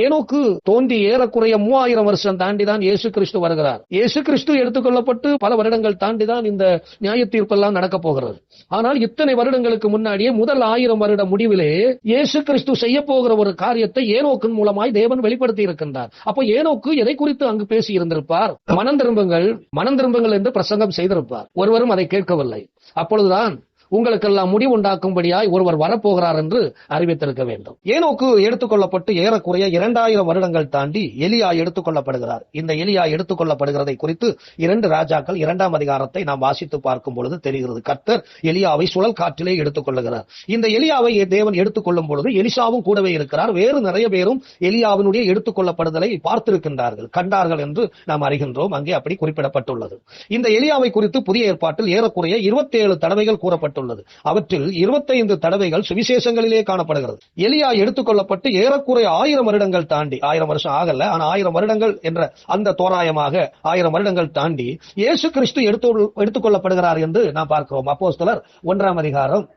ஏனோக்கு தோன்றி ஏறக்குறைய மூவாயிரம் வருஷம் தாண்டிதான் இயேசு கிறிஸ்து வருகிறார். இயேசு கிறிஸ்து எடுத்துக்கொள்ளப்பட்டு பல வருடங்கள் தாண்டிதான் இந்த நியாய தீர்ப்பெல்லாம் நடக்க போகிறது. ஆனால் இத்தனை வருடங்களுக்கு முன்னாடியே முதல் ஆயிரம் வருட முடிவிலே இயேசு கிறிஸ்து செய்ய போகிற ஒரு காரியத்தை ஏனோக்கின் மூலமாய் தேவன் வெளிப்படுத்தி இருக்கின்றார். அப்போ ஏனோக்கு எதை குறித்து அங்கு பேசி இருந்திருப்பார்? மனம் திரும்புங்கள் மனம் திரும்புங்கள் என்று பிரசங்கம் செய்திருப்பார். ஒருவரும் அதை கேட்கவில்லை. அப்பொழுதுதான் உங்களுக்கெல்லாம் முடிவுண்டாக்கும்படியாய் ஒருவர் வரப்போகிறார் என்று அறிவித்திருக்க வேண்டும். ஏனோக்கு எடுத்துக்கொள்ளப்பட்டு ஏறக்குறைய இரண்டாயிரம் வருடங்கள் தாண்டி எலியா எடுத்துக்கொள்ளப்படுகிறார். இந்த எலியா எடுத்துக்கொள்ளப்படுகிறதை குறித்து இரண்டு ராஜாக்கள் இரண்டாம் அதிகாரத்தை நாம் வாசித்து பார்க்கும் பொழுது தெரிகிறது. கர்த்தர் எலியாவை சுழல் காற்றிலே எடுத்துக்கொள்ளுகிறார். இந்த எலியாவை தேவன் எடுத்துக்கொள்ளும் பொழுது எலிசாவும் கூடவே இருக்கிறார். வேறு நிறைய பேரும் எலியாவினுடைய எடுத்துக்கொள்ளப்படுதலை பார்த்திருக்கின்றார்கள் கண்டார்கள் என்று நாம் அறிகின்றோம். அங்கே அப்படி குறிப்பிடப்பட்டுள்ளது. இந்த எலியாவை குறித்து புதிய ஏற்பாட்டில் ஏறக்குறைய இருபத்தி ஏழு தடவைகள் கூறப்பட்டு காணப்பட்டுள்ளது. அவற்றில் இருபத்தைந்து தடவைகள் சுவிசேஷங்களிலே காணப்படுகிறது. எலியா எடுத்துக்கொள்ளப்பட்டு ஏறக்குறைய ஆயிரம் வருடங்கள் தாண்டி ஆயிரம் வருஷம் ஆகல ஆனா ஆயிரம் வருடங்கள் என்ற அந்த தோராயமாக ஆயிரம் வருடங்கள் தாண்டி இயேசு கிறிஸ்து எடுத்து எடுத்துக்கொள்ளப்படுகிறார் என்று நாம் பார்க்கிறோம். அப்போஸ்தலர் ஒன்றாம் அதிகாரம்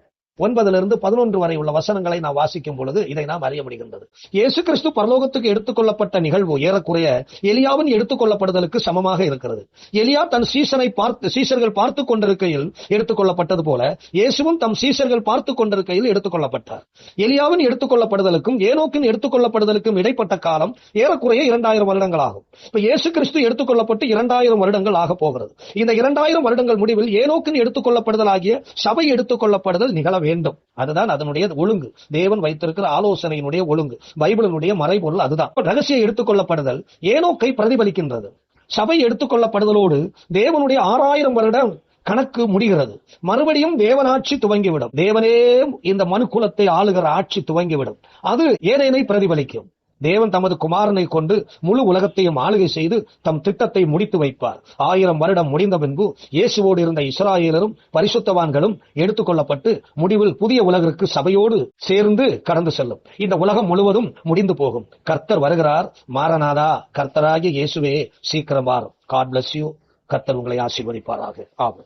ஒன்பதிலிருந்து பதினொன்று வரை உள்ள வசனங்களை நாம் வாசிக்கும் பொழுது இதை நாம் அறிய முடிகின்றது. இயேசு கிறிஸ்து பரலோகத்துக்கு எடுத்துக்கொள்ளப்பட்ட நிகழ்வு ஏறக்குறைய எலியாவின் எடுத்துக்கொள்ளப்படுதலுக்கு சமமாக இருக்கிறது. எலியா தன் சீசனை பார்த்து சீசர்கள் பார்த்து கொண்டிருக்கையில் எடுத்துக்கொள்ளப்பட்டது போல இயேசுவும் தம் சீசர்கள் பார்த்து கொண்டிருக்கையில் எடுத்துக்கொள்ளப்பட்டார். எலியாவின் எடுத்துக்கொள்ளப்படுதலுக்கும் ஏனோக்கின் எடுத்துக்கொள்ளப்படுதலுக்கும் இடைப்பட்ட காலம் ஏறக்குறைய இரண்டாயிரம் வருடங்கள் ஆகும் இப்ப இயேசு கிறிஸ்து எடுத்துக்கொள்ளப்பட்டு இரண்டாயிரம் வருடங்கள் ஆக போகிறது. இந்த இரண்டாயிரம் வருடங்கள் முடிவில் ஏனோக்கின் எடுத்துக்கொள்ளப்படுதல் ஆகிய சபை எடுத்துக்கொள்ளப்படுதல் நிகழ வேண்டும். அதுதான் அதனுடைய ஒழுங்கு. தேவன் வைத்திருக்கிற ஆலோசனையினுடைய ஒழுங்கு. பைபிளினுடைய மறைபொருள் அதுதான். ரகசிய எடுத்துக்கொள்ளப்படுதல் ஏனோக்கை பிரதிபலிக்கின்றது. சபை எடுத்துக்கொள்ளப்படுதலோடு தேவனுடைய ஆறாயிரம் வருடம் கணக்கு முடிகிறது. மறுபடியும் தேவனாட்சி துவங்கிவிடும். தேவனே இந்த மனு குலத்தை ஆளுகிற ஆட்சி துவங்கிவிடும். அது ஏதேனை பிரதிபலிக்கும். தேவன் தமது குமாரனை கொண்டு முழு உலகத்தையும் ஆளுகை செய்து தம் திட்டத்தை முடித்து வைப்பார். ஆயிரம் வருடம் முடிந்த பின்பு இயேசுவோடு இருந்த இஸ்ராயலரும் பரிசுத்தவான்களும் எடுத்துக்கொள்ளப்பட்டு முடிவில் புதிய உலகிற்கு சபையோடு சேர்ந்து கடந்து செல்லும். இந்த உலகம் முழுவதும் முடிந்து போகும். கர்த்தர் வருகிறார். மாரநாதா கர்த்தராகிய இயேசுவே சீக்கிரம் வாரும். காட் பிளஸ் யூ கர்த்தர் உங்களை ஆசீர்வதிப்பாராக. ஆகும்